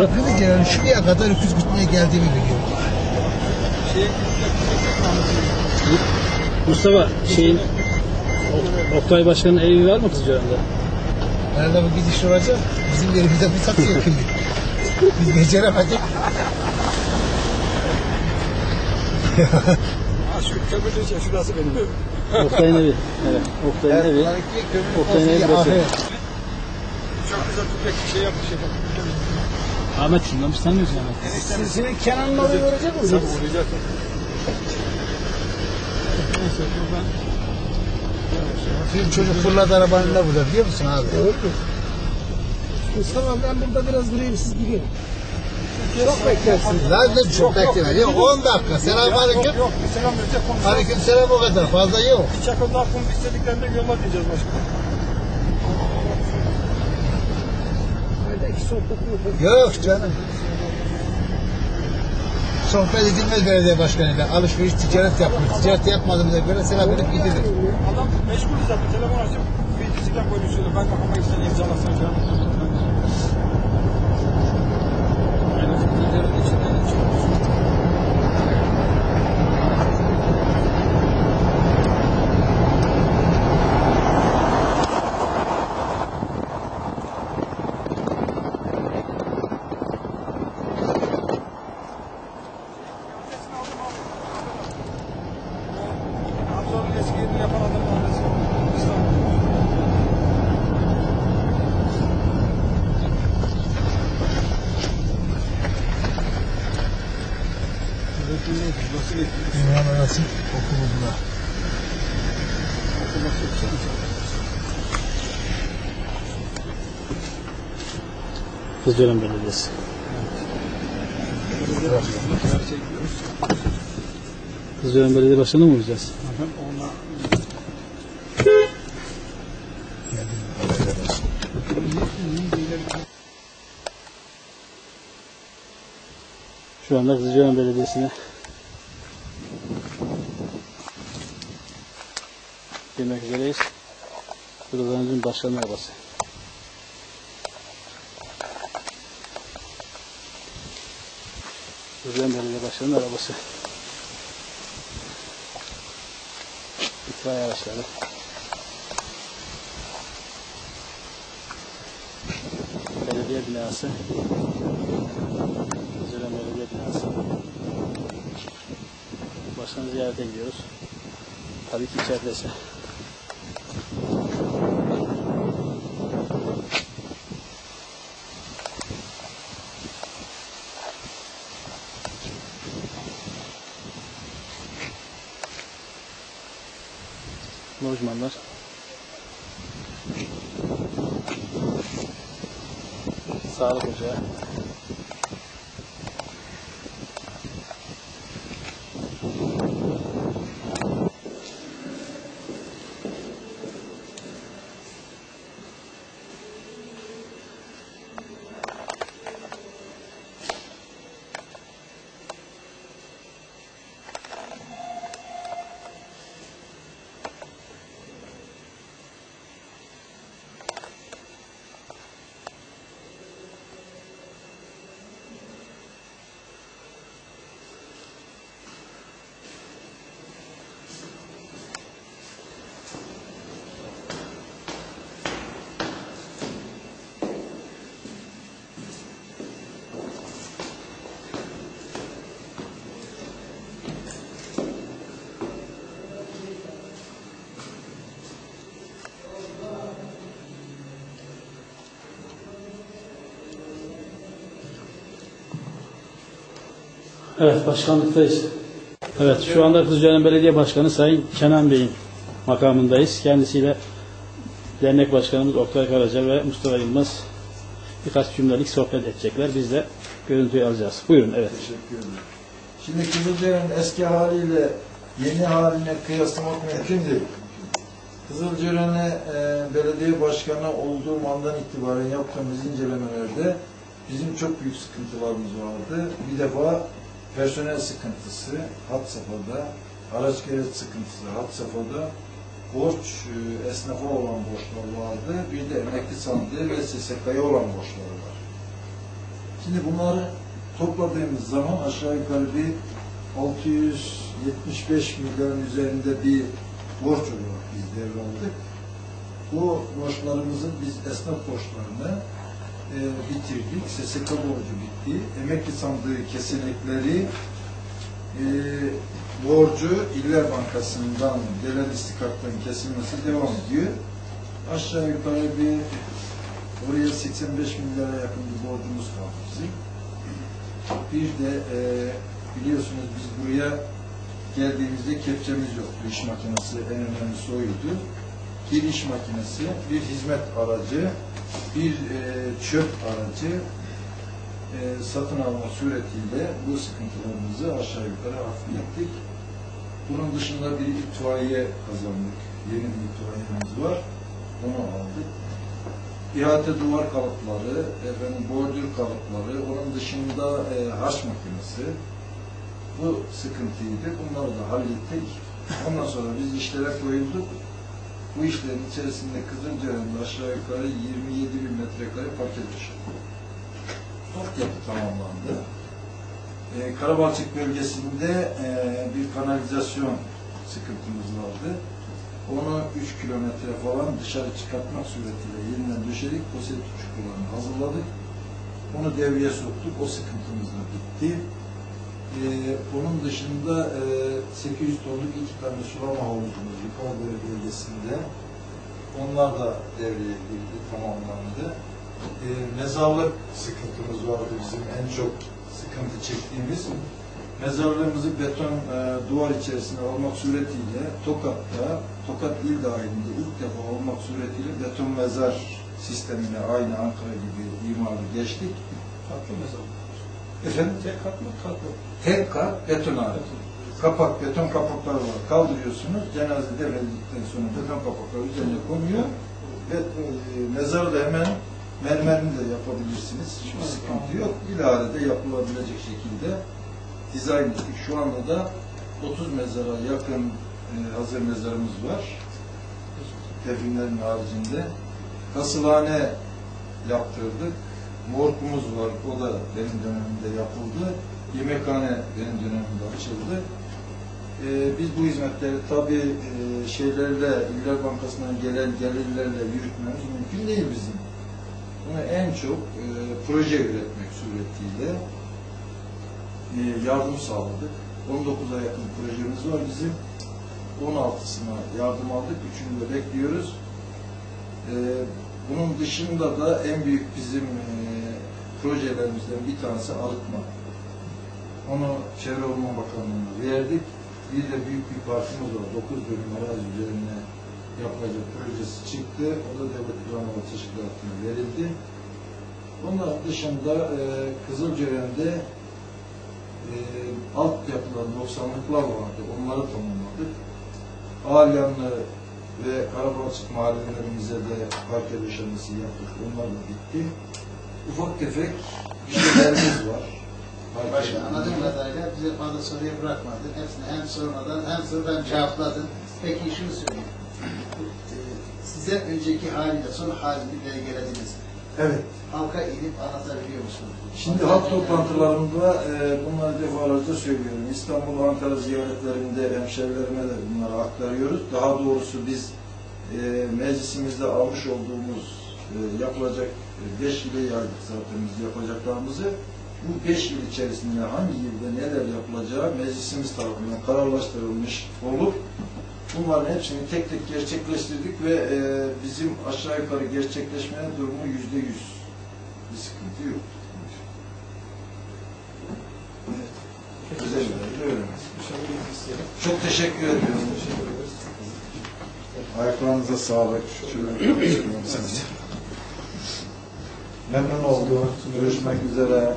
burada? Kılıçdaroğlu şuraya kadar öküz gütmeye geldiğimi biliyorum. Mustafa şeyin Ok- Oktay Başkan'ın evi var mı Kızılcahamam'da? Nerede bu gidiş olacak? Bizim yerimizde bir satıyor kimi. Biz beceremedik. Ha şu kömürlü şey, şurası benim evim. Oktay'ın evi. Evet. Oktay'ın evi. Oktay'ın evi burası. Çok güzel tüpek bir şey yapmış efendim. Ahmet şundan biz tanıyoruz Ahmet. Siz senin Kenan'ın orayı görecek Tabii misiniz? uğrayacak. Film çocuk fırladı arabanın da burada biliyor musun abi? Mustafa ben burada biraz durayım siz gidin. Çok beklersiniz. Zaten çok bekleme. Yok 10 dakika. Selamun aleyküm. Yok selam verecek konuşalım. Aleyküm selam o kadar. Fazla yok. Aklım istediklerinde yolla diyeceğiz başkanım. Belki sohbet mi? Yok canım. Sohbet edilmez belediye başkanıyla. Alışveriş ticaret yapmış. Ticaret yapmadığımıza göre selam verip gidilir. Adam meşgul zaten telefon açıp bilgisiyle konuşuyordu. Ben kafama gitsen imzalasam falan. Yani liderin içinden çıkmış. Dünyanın arası okulunda. Kızılcahamam Belediyesi. Kızılcahamam Belediye Başkanı mı olacağız? Şu anda Kızılcahamam Belediyesi'ne girmek üzereyiz. Kızılcahamam Başkanı arabası. Kızılcahamam Belediye Başkanı'nın arabası. İtfaiye araçları. Belediye binası. Kızılcahamam Belediye binası. Başkanı ziyarete gidiyoruz. Tabii ki içerideyse. Lojmanlar. Sağlık ocağı. Evet, başkanlıktayız. Evet, şu anda Kızılcahamam Belediye Başkanı Sayın Kenan Bey'in makamındayız. Kendisiyle dernek başkanımız Oktay Karaca ve Mustafa Yılmaz birkaç cümlelik sohbet edecekler. Biz de görüntüyü alacağız. Buyurun, evet. Teşekkür. Şimdi Kızılcık'ın eski haliyle yeni haline kıyaslamak mümkün değil. Kızılcık'ın e, belediye başkanı olduğum andan itibaren yaptığımız incelemelerde bizim çok büyük sıkıntılarımız vardı. Bir defa personel sıkıntısı hat safhada, araç gereç sıkıntısı hat safhada, borç, e, esnafa olan borçlar vardı. Bir de emekli sandığı ve SSK'ya olan borçları var. Şimdi bunları topladığımız zaman aşağı yukarı bir 675 milyon üzerinde bir borç olarak biz devraldık. Bu borçlarımızın biz esnaf borçlarını e, bitirdik. SSK borcu bitti. Emekli sandığı kesinlikleri e, borcu İller Bankası'ndan gelen istikaktan kesilmesi devam ediyor. Aşağı yukarı bir oraya 85 milyara yakın bir borcumuz kaldı bizim. Bir de e, biliyorsunuz biz buraya geldiğimizde kepçemiz yoktu. İş makinesi en önemlisi oydu. Bir iş makinesi, bir hizmet aracı, bir e, çöp aracı e, satın alma suretiyle bu sıkıntılarımızı aşağı yukarı hafiflettik. Bunun dışında bir itfaiye kazandık. Yeni bir itfaiyemiz var. Onu aldık. İhate duvar kalıpları, efendim bordür kalıpları, onun dışında e, haş makinesi. Bu sıkıntıydı. Bunları da hallettik. Ondan sonra biz işlere koyulduk. Bu işlerin içerisinde Kızılcahamam'da aşağı yukarı 27 bin metrekare parke döşedi. Altyapı tamamlandı. E, Karabalçık bölgesinde e, bir kanalizasyon sıkıntımız vardı. Onu 3 kilometre falan dışarı çıkartmak suretiyle yeniden döşedik. Poset çukurlarını hazırladık. Onu devreye soktuk. O sıkıntımız da bitti. Ee, onun dışında e, 800 tonluk iki tane sulama havuzumuz Yukarıdere bölgesinde. Onlar da devreye girdi, tamamlandı. Ee, mezarlık sıkıntımız vardı bizim en çok sıkıntı çektiğimiz. Mezarlığımızı beton e, duvar içerisine almak suretiyle Tokat'ta, Tokat il dahilinde ilk defa olmak suretiyle beton mezar sistemine aynı Ankara gibi imarı geçtik. Tatlı mezarlık. Efendim? Tek kat mı? Katlı. Tek kat beton ağrı. Kapak, beton kapakları var. Kaldırıyorsunuz. Cenaze defnedildikten sonra beton kapakları üzerine konuyor. Ve e, mezarı da hemen mermerini de yapabilirsiniz. Hiçbir sıkıntı yok. İleride yapılabilecek şekilde dizayn ettik. Şu anda da 30 mezara yakın e, hazır mezarımız var. Definlerin haricinde. Kasılhane yaptırdık. Morgumuz var. O da benim dönemimde yapıldı. Yemekhane benim dönemimde açıldı. Ee, biz bu hizmetleri tabi e, şeylerle, İller Bankası'ndan gelen gelirlerle yürütmemiz mümkün değil bizim. Bunu en çok e, proje üretmek suretiyle e, yardım sağladık. 19'a yakın projemiz var bizim. 16'sına yardım aldık. Üçünü de bekliyoruz. E, bunun dışında da en büyük bizim e, projelerimizden bir tanesi arıtma. Onu Çevre Orman Bakanlığı'na verdik. Bir de büyük bir parkımız var. 9 bölüm arazi üzerine yapılacak projesi çıktı. O da devlet planlama teşkilatına verildi. Onun dışında e, Kızılceren'de e, altyapılar, noksanlıklar vardı. Onları tamamladık. Ağlayanlı ve Karabalçık mahallelerimize de parke döşemesi yaptık. Onlar da bitti. Ufak tefek işlerimiz var. Başka anladığım kadarıyla bize fazla soruya bırakmadın. Hepsini hem sormadan hem sorudan cevapladın. Peki şunu söyleyeyim. Ee, Size önceki haliyle son halini belgelediniz. Evet. Halka inip anlatabiliyor musunuz? Şimdi halk toplantılarında e, bunları defalarca söylüyorum. İstanbul, Ankara ziyaretlerinde hemşerilerime de bunları aktarıyoruz. Daha doğrusu biz e, meclisimizde almış olduğumuz e, yapılacak 5 yıla yaydık zaten biz yapacaklarımızı. Bu 5 yıl içerisinde hangi yılda neler yapılacağı meclisimiz tarafından kararlaştırılmış olup bunların hepsini tek tek gerçekleştirdik ve e, bizim aşağı yukarı gerçekleşme durumu yüzde yüz. Bir sıkıntı yok. Güzel öyle. Çok teşekkür ediyorum. Ayaklarınıza sağlık. Şöyle Memnun oldum. Görüşmek üzere.